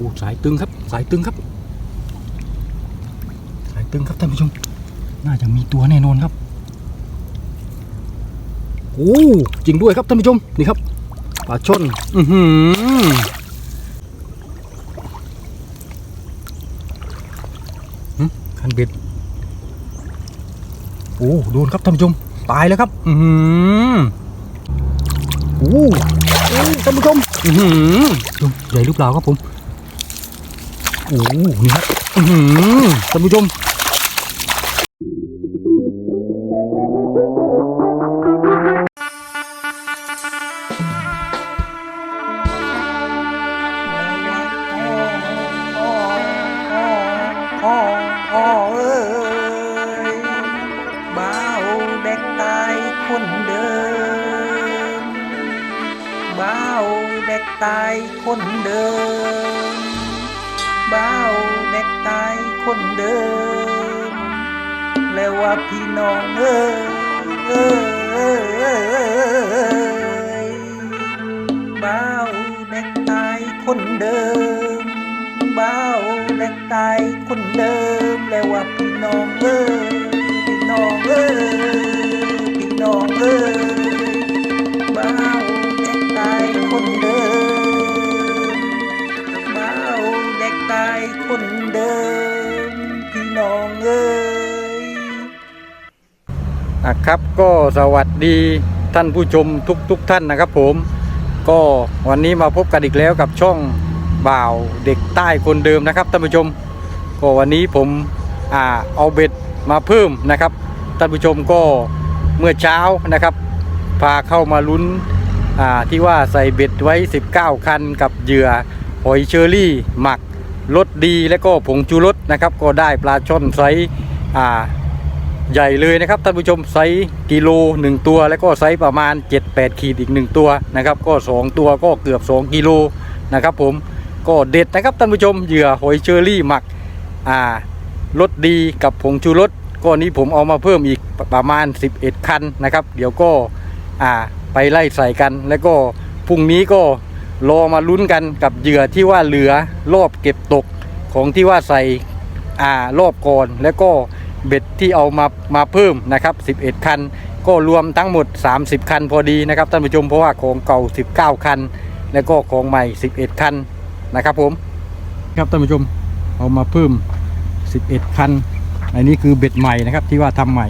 อ้สายตึงครับ สายตึงครับ สายตึงครับท่านผู้ชม น่าจะมีตัวแน่นอนครับโอ้จริงด้วยครับท่านผู้ชมนี่ครับปลาช่อนอือหือคันเบ็ดโอ้โดนครับท่านผู้ชมตายแล้วครับ อือหือโอ้ท่านผู้ชมอือหือใหญ่หรือเปล่าครับผม โอ้โหนี่ครับอือหือท่านผู้ชมตายคนเดิม คนเดิม แล้วว่าพี่น้องเอ้ยเอ้ยเบาวเด็กตายคนเดิมบ้าวเด็กตายคนเดิม แล้วว่าพี่น้องเอ้ยพี่น้องเอ้ยพี่น้องเอ้ยะครับก็สวัสดีท่านผู้ชมทุกทุกๆท่านนะครับผม ก็วันนี้มาพบกันอีกแล้วกับช่องบ่าวเด็กใต้คนเดิมนะครับท่านผู้ชม ก็วันนี้ผมอ่าเอาเบ็ดมาเพิ่มนะครับท่านผู้ชมก็เมื่อเช้านะครับ พาเข้ามาลุ้นอ่าที่ว่าใส่เบ็ดไว้ 19 คันกับเหยื่อหอยเชอรี่หมักรสดีและก็ผงชูรสนะครับ ก็ได้ปลาช่อนไซส์อ่า ใหญ่เลยนะครับท่านผู้ชมไซส์กิโล 1 ตัว แล้วก็ไซส์ประมาณ 7-8 ขีดอีก 1 ตัวนะครับ ก็ 2 ตัวก็เกือบ 2 กิโลนะครับ ผมก็เด็ดนะครับท่านผู้ชมเหยื่อหอยเชอรี่หมักอ่ารสดีกับผงชูรสก็นี้ผมเอามาเพิ่มอีกประมาณ 11 คันนะครับ เดี๋ยวก็อ่าไปไล่ใส่กัน แล้วก็พรุ่งนี้ก็รอมาลุ้นกันกับเหยื่อที่ว่าเหลือรอบเก็บตกของที่ว่าใส่อ่ารอบก่อนแล้วก็ เบ็ดที่เอามามาเพิ่มนะครับ 11 คัน ก็รวมทั้งหมด 30 คันพอดีนะครับท่านผู้ชมเพราะว่าของเก่า 19 คัน แล้วก็ของใหม่ 11 คันนะครับผมครับท่านผู้ชมเอามาเพิ่ม 11 คัน อันนี้คือเบ็ดใหม่นะครับที่ว่าทำใหม่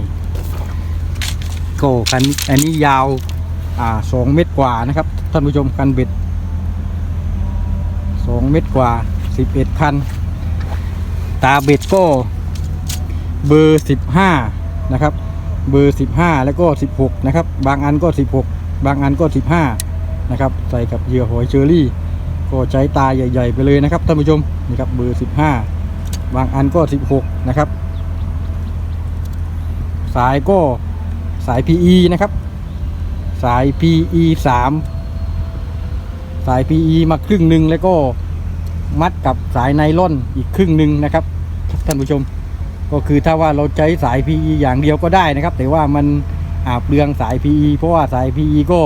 ก็คันอันนี้ยาวอ่า2เมตรกว่านะครับท่านผู้ชมคันเบ็ด2เมตรกว่า 11 คัน ตาเบ็ดก็ เบอร์ 15 นะครับ เบอร์ 15 แล้วก็ 16 นะครับ บางอันก็ 16 บางอันก็ 15 นะครับ ใส่กับเหยื่อหอยเชอรี่ ก็ใช้ตาใหญ่ ๆ ไปเลยนะครับท่านผู้ชม นี่ครับ เบอร์ 15 บางอันก็ 16 นะครับ สายก็สาย PE นะครับ สาย PE 3 สาย PE มาครึ่งหนึ่งแล้วก็มัดกับสายไนล่อนอีกครึ่งหนึ่งนะครับท่านผู้ชม ก็คือถ้าว่าเราใช้สาย PE อย่างเดียวก็ได้นะครับ แต่ว่ามันอาเปลืองสาย PE เพราะว่าสาย PE ก็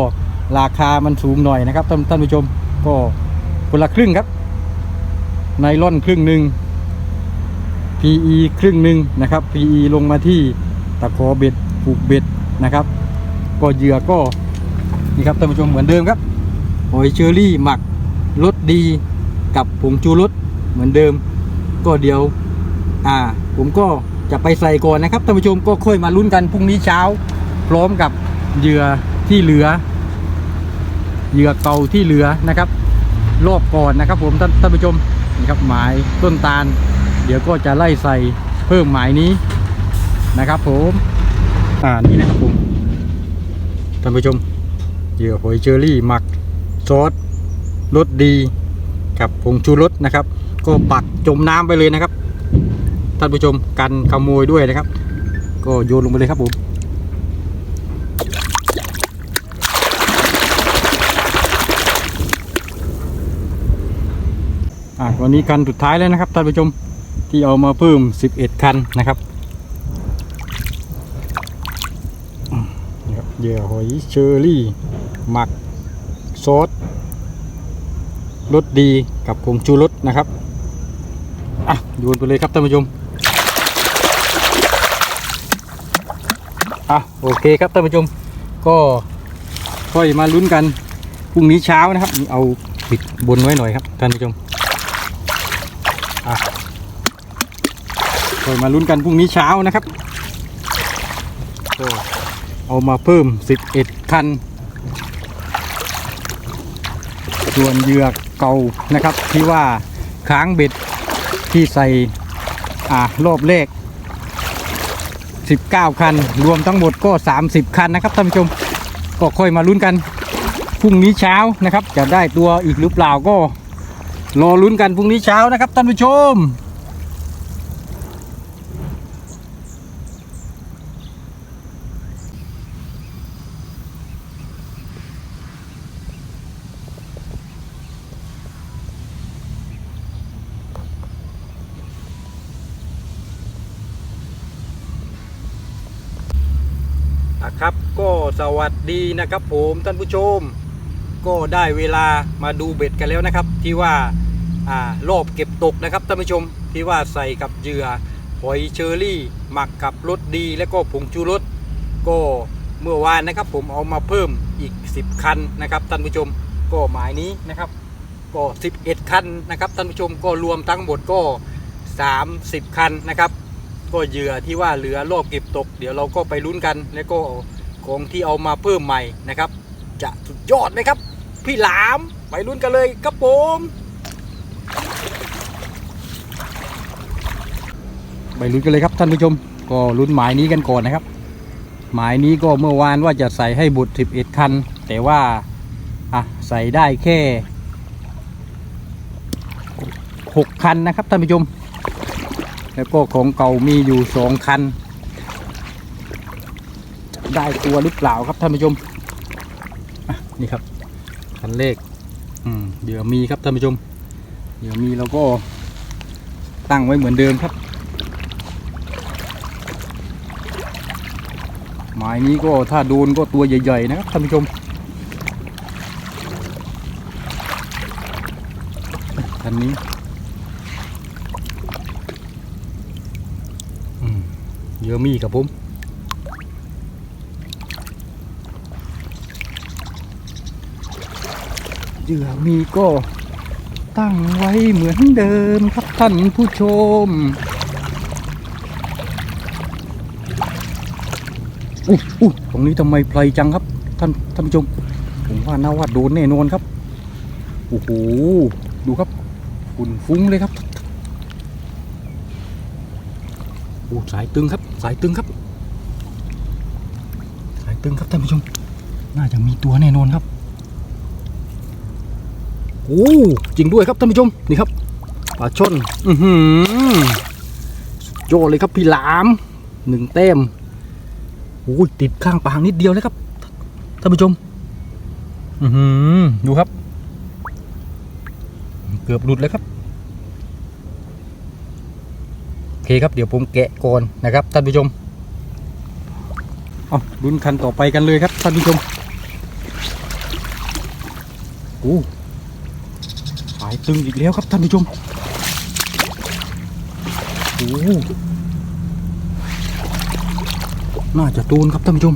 ราคามันสูงหน่อยนะครับท่านท่านผู้ชมก็คนละครึ่งครับไนล่อนครึ่งหนึ่ง PE ครึ่งหนึ่งนะครับ PE ลงมาที่ตะขอเบ็ดผูกเบ็ดนะครับ ก็เหยื่อก็นี่ครับท่านผู้ชมเหมือนเดิมครับหอยเชอรี่หมักรสดีกับผงชูรสเหมือนเดิม ก็เดี๋ยว อ่า ผมก็จะไปใส่ก่อนนะครับท่านผู้ชมก็ค่อยมาลุ้นกันพรุ่งนี้เช้า พร้อมกับเหยื่อที่เหลือ เหยื่อเก่าที่เหลือนะครับ รอบก่อนนะครับ ผมท่านท่านผู้ชมนี่ครับหมายต้นตาล เดี๋ยวก็จะไล่ใส่เพิ่มหมายนี้นะครับ ผมอ่านี่นะครับผมท่านผู้ชมเหยื่อหอยเชอรี่หมักซอสรสดี กับผงชูรสนะครับ ก็ปักจมน้ำไปเลยนะครับ ท่านผู้ชมกันขโมยด้วยนะครับ ก็โยนลงไปเลยครับผมอะวันนี้คันสุดท้ายแล้วนะครับท่านผู้ชมที่เอามาเพิ่ม 11 คันนะครับอืมนี่ครับเหยื่อหอยเชอรี่ หมักซอสรสดีกับผงชูรสนะครับ อะโยนไปเลยครับท่านผู้ชม อะโอเคครับท่านผู้ชมก็ค่อยมาลุ้นกันพรุ่งนี้เช้านะครับ เอาปิดบนไว้หน่อยครับท่านผู้ชมอะค่อยมาลุ้นกันพรุ่งนี้เช้านะครับก็เอามาเพิ่ม 11 คัน ส่วนเหยือกเก่านะครับที่ว่าค้างเบ็ดที่ใส่อ่ารอบแรก 19 คัน รวมทั้งหมดก็ 30 คันนะครับท่านผู้ชม ก็ค่อยมาลุ้นกันพรุ่งนี้เช้านะครับ จะได้ตัวอีกหรือเปล่าก็รอลุ้นกันพรุ่งนี้เช้านะครับท่านผู้ชม อะครับก็ส วัสดีนะครับผมท่านผู้ชม ก็ได้เวลามาดูเบ็ดกันแล้วนะครับ ที่ว่าอ่ารอบเก็บตกนะครับท่านผู้ชมที่ว่าใส่กับเหยื่อหอยเชอรี่ หมักกับรสดี และก็ผงชูรสก็เมื่อวานนะครับผมเอามาเพิ่มอีก 10 คันนะครับท่านผู้ชมก็หมายนี้นะครับ ก็ 11 คันนะครับท่านผู้ชมก็รวมทั้งหมดก็ 30 คันนะครับ ก็เหยื่อที่ว่าเหลือรอบเก็บตก เดี๋ยวเราก็ไปลุ้นกันแล้วก็ ของที่เอามาเพิ่มใหม่นะครับ จะสุดยอดไหมครับ พี่หลามไปลุ้นกันเลยครับผมไปลุ้นกันเลยครับท่านผู้ชม ก็ลุ้นหมายนี้กันก่อนนะครับ หมายนี้ก็เมื่อวานว่าจะใส่ให้บุตร11 คัน แต่ว่าอะใส่ได้แค่ 6 คันนะครับท่านผู้ชม แล้วก็ของเก่ามีอยู่สองคัน ได้ตัวหรือเปล่าครับท่านผู้ชมนี่ครับคันเลขอืมเดี๋ยวมีครับท่านผู้ชม เดี๋ยวมีเราก็ตั้งไว้เหมือนเดิมครับ หมายนี้ก็ถ้าโดนก็ตัวใหญ่ๆนะครับท่านผู้ชมคันนี้อืมเยอะมีครับผม เห ยื่อมีก็ตั้งไว้เหมือนเดิมครับท่านผู้ชมอุ๊ยอุ๊ยตรงนี้ทำไมไพลจังครับ ท่านท่านผู้ชม ผมว่าน่าว่าโดนแน่นอนครับ โอ้โห ดูครับฝุ่นฟุ้งเลยครับโอ้สายตึงครับ สายตึงครับ สายตึงครับท่านผู้ชม น่าจะมีตัวแน่นอนครับ โอ้จริงด้วยครับท่านผู้ชมนี่ครับปลาช่อนอือหือสุดยเลยครับพี่หลามหนึ่งเต็มโอ้ยติดข้างปางนิดเดียวเลยครับท่านผู้ชม อือหือดูครับ เกือบหลุดแล้วครับโอเคครับเดี๋ยวผมแกะก่อนนะครับท่านผู้ชมเอาลุ้นคันต่อไปกันเลยครับท่านผู้ชมโอ้ายตึงอีกแล้วครับท่านผู้ชมโอ้น่าจะตูนครับท่านผู้ชม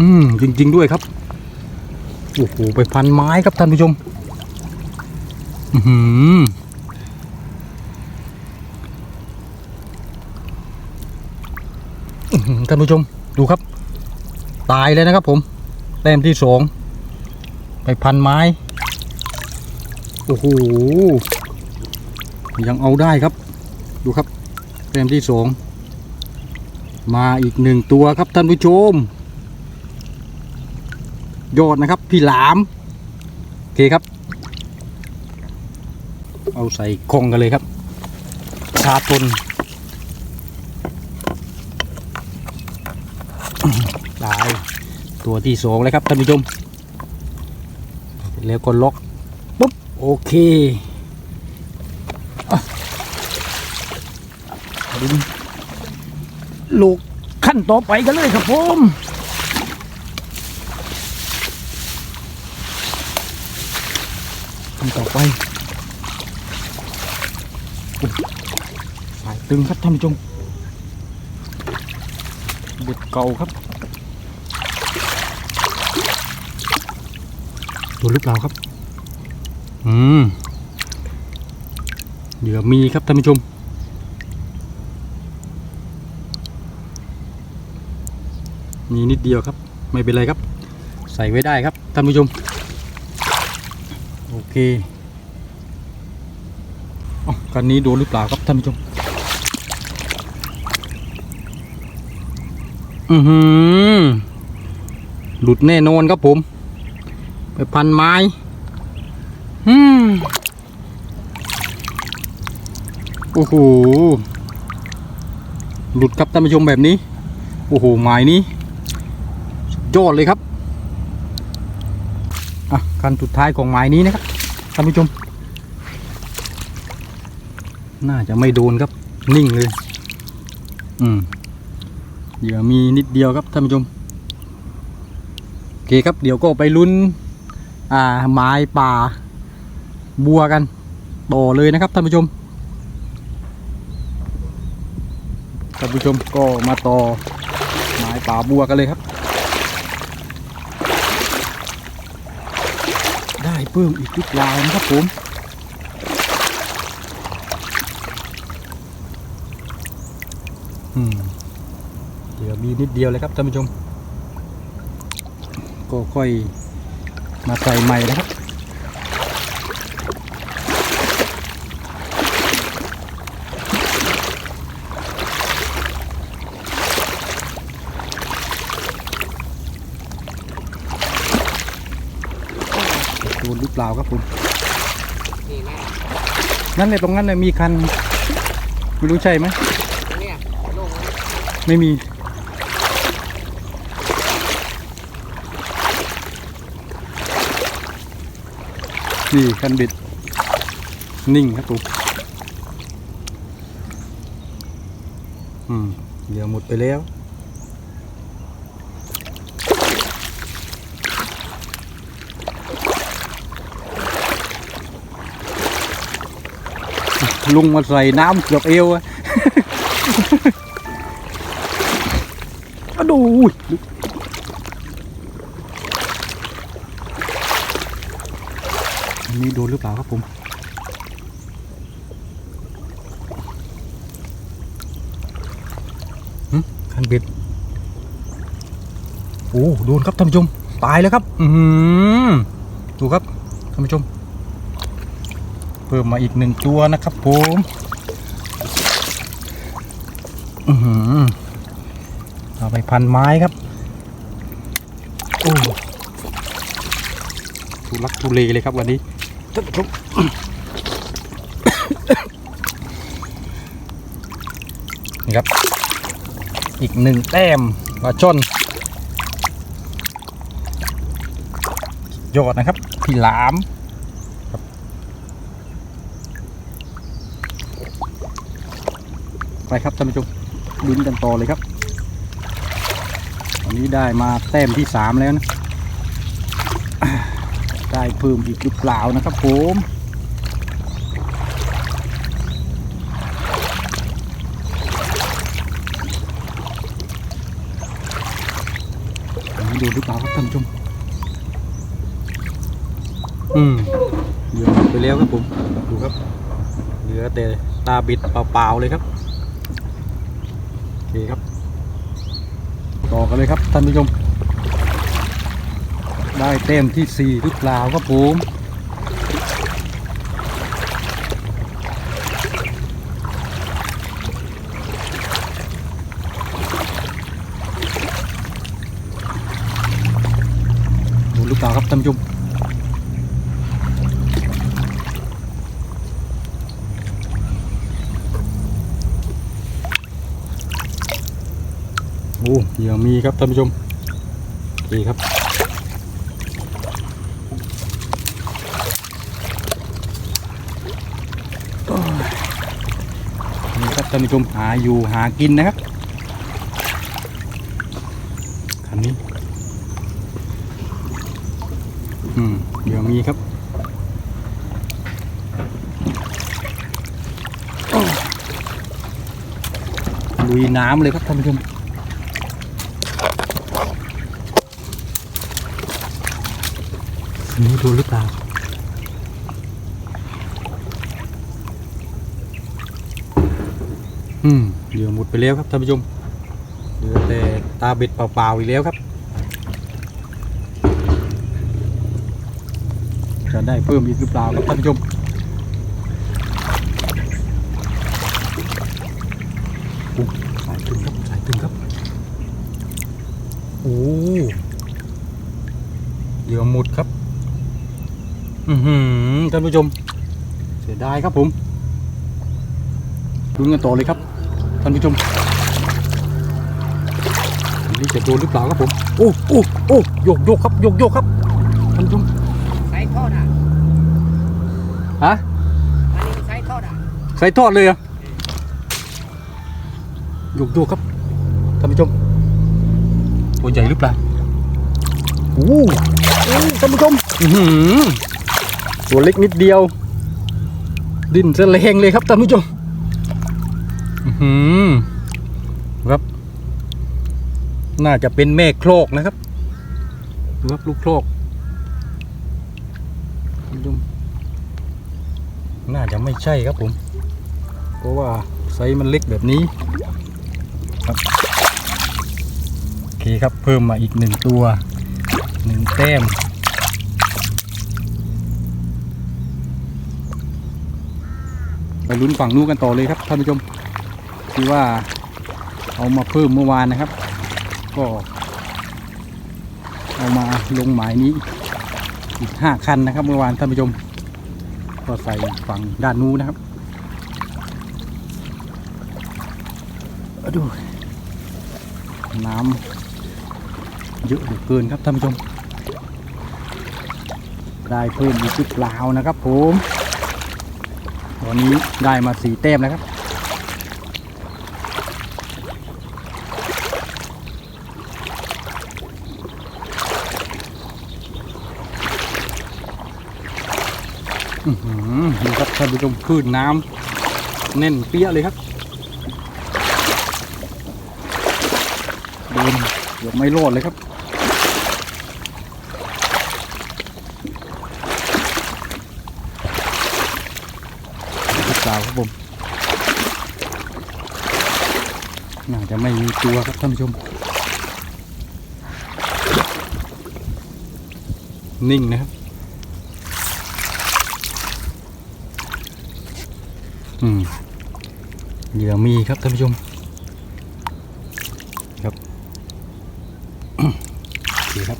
อืมจริง ๆ ด้วยครับ โอ้โหไปพันไม้ครับท่านผู้ชม อือหืออื้อหือท่านผู้ชมดูครับ ตายเลยนะครับผม แต้มที่สองไปพันไม้ โอ้โห ยังเอาได้ครับ ดูครับแต้มที่สองมาอีกหนึ่งตัวครับท่านผู้ชม ยอดนะครับพี่หลาม โอเคครับ เอาใส่กล่องกันเลยครับชาตนได้ตัวที่สองเลยครับท่านผู้ชม แล้วก็ล็อก โอเคอะดึงลูกขั้นต่อไปกันเลยครับผมคันต่อไปสายตึงครับท่านผู้ชมบ็ดเก่าครับ ตัวหรือเปล่าครับ อืมเหยื่อมีครับท่านผู้ชม มีนิดเดียวครับ ไม่เป็นไรครับ ใส่ไว้ได้ครับท่านผู้ชม โอเคอ๋อกันนี้โดนหรือเปล่าครับท่านผู้ชม อือหือหลุดแน่นอนครับผม ไปพันไม้ อืมโอ้โห หลุดครับท่านผู้ชมแบบนี้ โอ้โห หมายนี้ยอดเลยครับ อะคันสุดท้ายของหมายนี้นะครับท่านผู้ชม น่าจะไม่โดนครับ นิ่งเลย อืมเหยื่อมีนิดเดียวครับท่านผู้ชมโอเคครับ เดี๋ยวก็ไปลุ้น อ่าไม้ป่า บัวกันต่อเลยนะครับท่านผู้ชมท่านผู้ชมก็มาต่อไม้ป่าบัวกันเลยครับ ได้เพิ่มอีกทุกลายนะครับผมอืมเดี๋ยวมีนิดเดียวเลยครับท่านผู้ชม ก็ค่อยมาใส่ใหม่นะครับ โดนหรือเป ล่าครับผมนี่แม่นั่นเลยตรงนั้นเลยมีคันไม่รู้ใช่ไหมเนี่ยโล่งแล้วไม่มีนี่คันเบ็ดนิ่งครับผมอืมเหยื่อหมดไปแล้ว ลุงมาใส่น้ำเกือบเอวอะอดูอันนี้โดนหรือเปล่าครับผมหึคันเบ็ดโอ้โดนครับท่านผู้ชม ตายแล้วครับ อือหือดูครับท่านผู้ชม เพิ่มมาอีกหนึ่งตัวนะครับผมเอาไปพันไม้ครับ โอ้ทุลักทุเลเลยครับวันนี้ท่านผู้ชมนี่ครับ อีกหนึ่งแต้มปลาช่อนยอดนะครับพี่หลาม ไปครับท่านผู้ชมลุ้นกันต่อเลยครับวันนี้ได้มาแต้มที่สามแล้วนะได้เพิ่มอีกหรือเปล่านะครับผมอันนี้ดูหรือเปล่าครับท่านผู้ชมอืมเหลือหมดไปแล้วครับผม ดูครับ เหลือแต่ตาบิดเปล่าๆเลยครับ โอเคครับ ต่อ กันเลยครับท่านผู้ชม ได้เต็มที่สี่หรือเปล่าครับผมดูหรือเปล่าครับท่านผู้ชม อ้ยื่อมีครับท่านผู้ชมดีครับ นี่ครับท่านผู้ชมหาอยู่หากินนะครับคันนี้ อืมยื่อมีครับลุยน้ำเลยครับท่านผู้ชม นี่ดูหรือเปล่าอืมเหยื่อหมดไปแล้วครับท่านผู้ชมเหลือแต่ตาเบ็ดเปล่าๆอีกแล้วครับ จะได้เพิ่มอีกหรือเปล่าครับท่านผู้ชมโอ้สายตึงครับสายตึงครับโอ้เหยื่อหมดครับ ท่านผู้ชม เสียดายครับผมลุ้นกันต่อเลยครับ ท่านผู้ชมอันนี้จะโดนหรือเปล่าครับผม โอ้โอ้โอ้โยกโยกครับโยกโยกครับ ท่านผู้ชมใส่ทอดอะฮะอันนี้ใส่ทอดอะใส่ทอดเลยเหรอะโยกโยกครับ ท่านผู้ชม ตัวใหญ่หรือเปล่าโอ้โอ้ท่านผู้ชม อื้อหือ ตัวเล็กนิดเดียว ดิ้นแสลงเลยครับท่านผู้ชมอื้อหือครับ น่าจะเป็นแม่โครกนะครับครับลูกโครกท่านผู้ชมน่าจะไม่ใช่ครับผม เพราะว่าไซส์มันเล็กแบบนี้ครับโอเคครับเพิ่มมาอีกหนึ่งตัวหนึ่งแต้ม ไปลุ้นฝั่งนู้นกันต่อเลยครับท่านผู้ชมที่ว่าเอามาเพิ่มเมื่อวานนะครับ ก็ เอามาลงหมายนี้อีกห้าคันนะครับ เมื่อวานท่านผู้ชม ก็ใส่ฝั่งด้านนู้นนะครับเอดูน้ำเยอะเหลือเกินครับท่านผู้ชมได้เพิ่มอีกหรือเปล่านะครับผม ตอนนี้ได้มาสี่แต้มนะครับ อือหือดูครับท่านผู้ชมคลื่นน้ำแน่นเปี้ยเลยครับโดนเกือบไม่รอดเลยครับหรือเปล่าครับผมน่าจะไม่มีตัวครับท่านผู้ชม นิ่งนะครับ อืมเหยื่อมีครับท่านผู้ชม ครับ โอเคครับ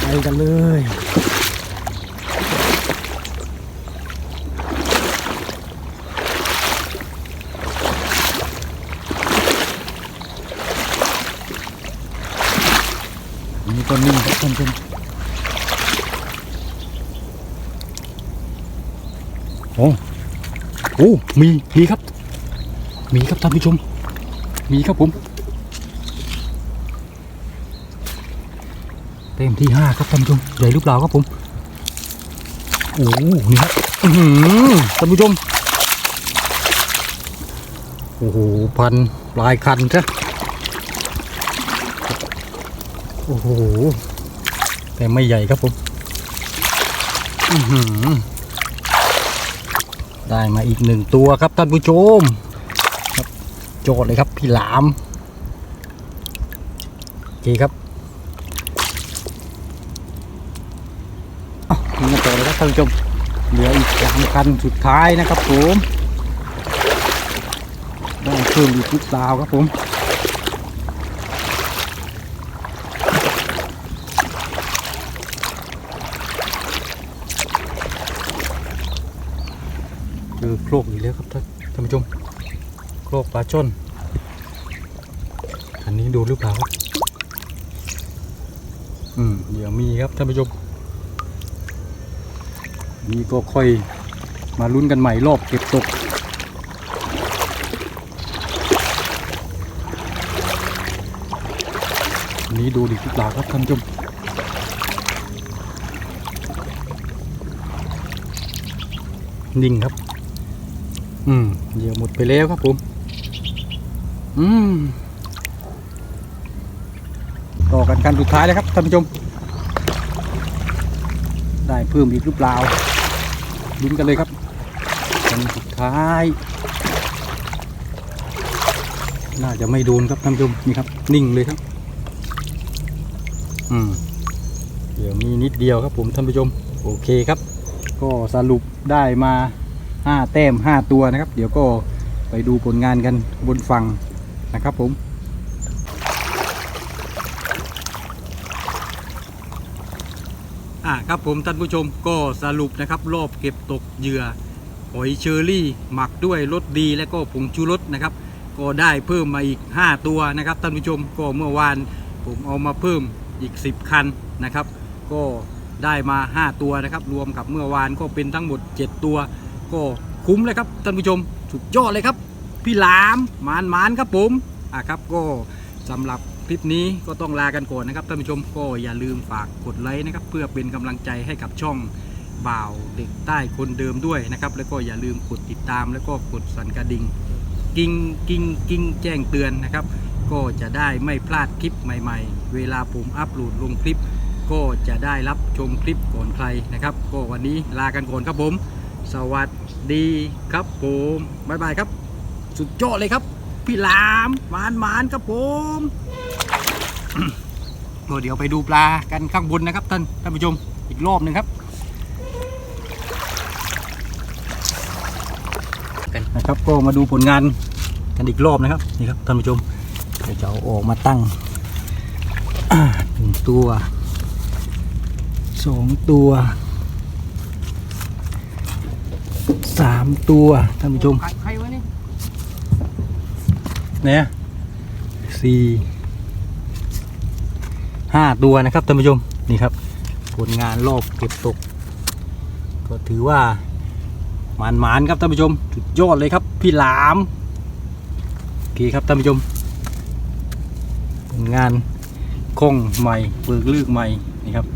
ไปกันเลย อันนี่งครับท่านผู้ชมโอ้โอ้มีมีครับ มีครับท่านผู้ชม มีครับผมเต็มที่ห้าครับท่านผู้ชมใหญ่หรือเปล่าครับผมโอ้นี่ครับหือท่านผู้ชมโอ้โหพันปลายคันซะ โอ้โห แต่ไม่ใหญ่ครับผมได้มาอีกหนึ่งตัวครับท่านผู้ชมโจทย์เลยครับพี่หลามโอเคครับอ้าวนี่มาต่อเลยครับท่านผู้ชมเหลืออีกสามคันสุดท้ายนะครับผมได้เพิ่มอีกทุกดาวครับผม โครกอีกแล้วครับท่านท่านผู้ชมโครกปลาช่อนอันนี้ดูหรือเปล่าครับอืมเดี๋ยวมีครับท่านผู้ชมนี่ก็ค่อยมาลุ้นกันใหม่รอบเก็บตกอันนี้ดูดีหรือเปล่าครับท่านผู้ชมนิ่งครับ อืมเหยื่อหมดไปแล้วครับผม อืมต่อกันกันสุดท้ายแล้วครับท่านผู้ชม ได้เพิ่มอีกหรือเปล่าลุ้นกันเลยครับกันสุดท้าย น่าจะไม่โดนครับท่านผู้ชมนี่ครับ นิ่งเลยครับ อืมเดี๋ยวมีนิดเดียวครับผมท่านผู้ชม โอเคครับ ก็สรุปได้มา 5แต้ม5ตัวนะครับ เดี๋ยวก็ไปดูผลงานกันบนฝั่งนะครับผมอ่าครับผมท่านผู้ชมก็สรุปนะครับ รอบเก็บตกเหยื่อหอยเชอรี่ หมักด้วยรสดีและก็ผงชูรสนะครับ ก็ได้เพิ่มมาอีก 5 ตัวนะครับท่านผู้ชมก็เมื่อวานผมเอามาเพิ่มอีก 10 คันนะครับ ก็ได้มา 5 ตัวนะครับ รวมกับเมื่อวานก็เป็นทั้งหมด 7 ตัว ก็คุ้มเลยครับท่านผู้ชมสุดยอดเลยครับ พี่หลามหมานหมานครับผมอะครับก็สำหรับคลิปนี้ก็ต้องลากันก่อนนะครับท่านผู้ชมก็อย่าลืมฝากกดไลค์นะครับ เพื่อเป็นกำลังใจให้กับช่องบ่าวเด็กใต้คนเดิมด้วยนะครับ แล้วก็อย่าลืมกดติดตาม แล้วก็กดสั่นกระดิ่งกิ้งกิ้งกิ้งแจ้งเตือนนะครับ ก็จะได้ไม่พลาดคลิปใหม่ ๆ เวลาผมอัปโหลดลงคลิป ก็จะได้รับชมคลิปก่อนใครนะครับ ก็วันนี้ลากันก่อนครับผม สวัสดีครับผมบ๊ายบายครับ สุดยอดเลยครับ พี่ลามหมานหมานครับผมเดี๋ยวไปดูปลากันข้างบนนะครับท่านท่านผู้ชมอีกรอบหนึ่งครับนะครับก็มาดูผลงานกันอีกรอบนะครับนี่ครับท่านผู้ชมเดี๋ยวจะเอาออกมาตั้งหนึ่งตัวสองตัว สามตัวท่านผู้ชมใครวะนี่เนี่ยสี่ห้าตัวนะครับท่านผู้ชมนี่ครับ ผลงานรอบเก็บตก ก็ถือว่าหมานหมานๆครับท่านผู้ชมสุดยอดเลยครับ พี่หลามโอเคครับท่านผู้ชม ผลงานคงใหม่เปิกลึกใหม่นี่ครับ